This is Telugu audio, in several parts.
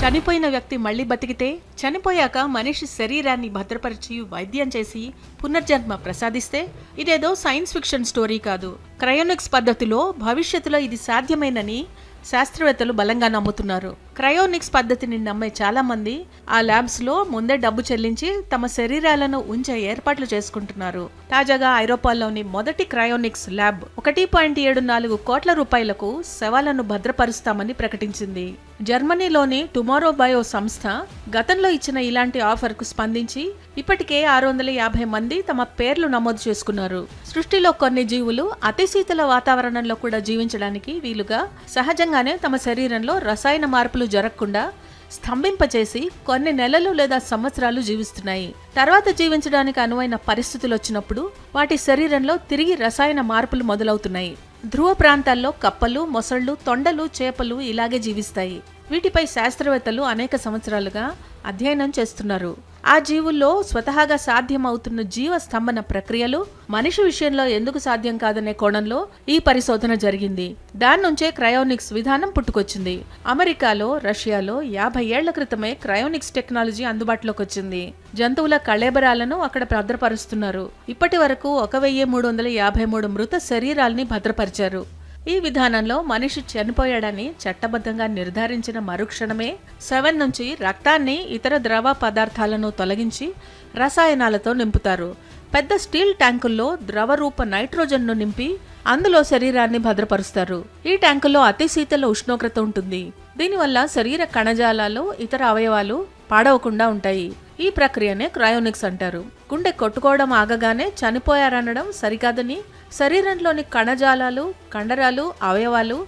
చనిపోయిన వ్యక్తి మళ్ళీ బతికితే చనిపోయాక మనిషి శరీరాన్ని భద్రపరిచి వైద్యం చేసి పునర్జన్మ ప్రసాదిస్తే ఇదేదో సైన్స్ ఫిక్షన్ స్టోరీ కాదు. క్రయోనిక్స్ పద్ధతిలో భవిష్యత్తులో ఇది సాధ్యమేనని శాస్త్రవేత్తలు బలంగా నమ్ముతున్నారు. క్రయోనిక్స్ పద్ధతిని నమ్మే చాలా మంది ఆ ల్యాబ్స్లో ముందే డబ్బు చెల్లించి తమ శరీరాలను ఉంచే ఏర్పాట్లు చేసుకుంటున్నారు. తాజాగా ఐరోపాలోని మొదటి క్రయోనిక్స్ ల్యాబ్ ఒకటి పాయింట్ ఏడు నాలుగు కోట్ల రూపాయలకు శవాలను భద్రపరుస్తామని ప్రకటించింది. జర్మనీలోని టుమారో బయో సంస్థ గతంలో ఇచ్చిన ఇలాంటి ఆఫర్కు స్పందించి ఇప్పటికే ఆరు వందల యాభై మంది తమ పేర్లు నమోదు చేసుకున్నారు. సృష్టిలో కొన్ని జీవులు అతి శీతల వాతావరణంలో కూడా జీవించడానికి వీలుగా సహజంగానే తమ శరీరంలో రసాయన మార్పులు జరగకుండా స్తంభింపచేసి కొన్ని నెలలు లేదా సంవత్సరాలు జీవిస్తున్నాయి. తర్వాత జీవించడానికి అనువైన పరిస్థితులు వచ్చినప్పుడు వాటి శరీరంలో తిరిగి రసాయన మార్పులు మొదలవుతున్నాయి. ధ్రువ ప్రాంతాల్లో కప్పలు మొసళ్ళు తొండలు చేపలు ఇలాగే జీవిస్తాయి. వీటిపై శాస్త్రవేత్తలు అనేక సంవత్సరాలుగా అధ్యయనం చేస్తున్నారు. ఆ జీవుల్లో స్వతహాగా సాధ్యమవుతున్న జీవ స్తంభన ప్రక్రియలు మనిషి విషయంలో ఎందుకు సాధ్యం కాదనే కోణంలో ఈ పరిశోధన జరిగింది. దాని నుంచే క్రయోనిక్స్ విధానం పుట్టుకొచ్చింది. అమెరికాలో రష్యాలో యాభై ఏళ్ళ క్రితమే క్రయోనిక్స్ టెక్నాలజీ అందుబాటులోకి వచ్చింది. జంతువుల కళేబరాలను అక్కడ భద్రపరుస్తున్నారు. ఇప్పటి వరకు ఒక వెయ్యి మూడు వందల యాభై మూడు మృత శరీరాల్ని భద్రపరిచారు. ఈ విధానంలో మనిషి చనిపోయాడని చట్టబద్ధంగా నిర్ధారించిన మరుక్షణమే సెవెన్ నుంచి రక్తాన్ని ఇతర ద్రవ పదార్థాలను తొలగించి రసాయనాలతో నింపుతారు. పెద్ద స్టీల్ ట్యాంకుల్లో ద్రవరూప నైట్రోజన్ను నింపి అందులో శరీరాన్ని భద్రపరుస్తారు. ఈ ట్యాంకుల్లో అతి శీతల ఉష్ణోగ్రత ఉంటుంది. దీనివల్ల శరీర కణజాలాలు ఇతర అవయవాలు పాడవకుండా ఉంటాయి. ఈ ప్రక్రియనే క్రయోనిక్స్ అంటారు. గుండె కొట్టుకోవడం ఆగగానే చనిపోయారనడం సరికాదని శరీరంలోని కణజాలాలు కండరాలు అవయవాలు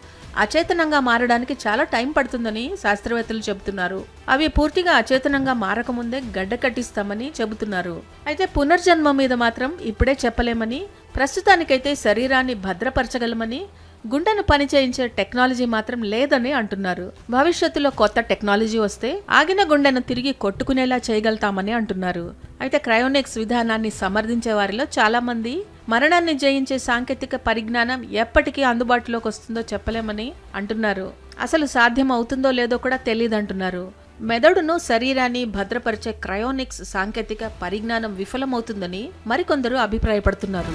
అచేతనంగా మారడానికి చాలా టైం పడుతుందని శాస్త్రవేత్తలు చెబుతున్నారు. అవి పూర్తిగా అచేతనంగా మారకముందే గడ్డ కట్టిస్తామని చెబుతున్నారు. అయితే పునర్జన్మ మీద మాత్రం ఇప్పుడే చెప్పలేమని ప్రస్తుతానికైతే శరీరాన్ని భద్రపరచగలమని గుండెను పనిచేయించే టెక్నాలజీ మాత్రం లేదని అంటున్నారు. భవిష్యత్తులో కొత్త టెక్నాలజీ వస్తే ఆగిన గుండెను తిరిగి కొట్టుకునేలా చేయగలుగుతామని అంటున్నారు. అయితే క్రయోనిక్స్ విధానాన్ని సమర్థించే వారిలో చాలా మంది మరణాన్ని జయించే సాంకేతిక పరిజ్ఞానం ఎప్పటికీ అందుబాటులోకి వస్తుందో చెప్పలేమని అంటున్నారు. అసలు సాధ్యం అవుతుందో లేదో కూడా తెలియదంటున్నారు మెదడును శరీరాన్ని భద్రపరిచే క్రయోనిక్స్ సాంకేతిక పరిజ్ఞానం విఫలమవుతుందని మరికొందరు అభిప్రాయపడుతున్నారు.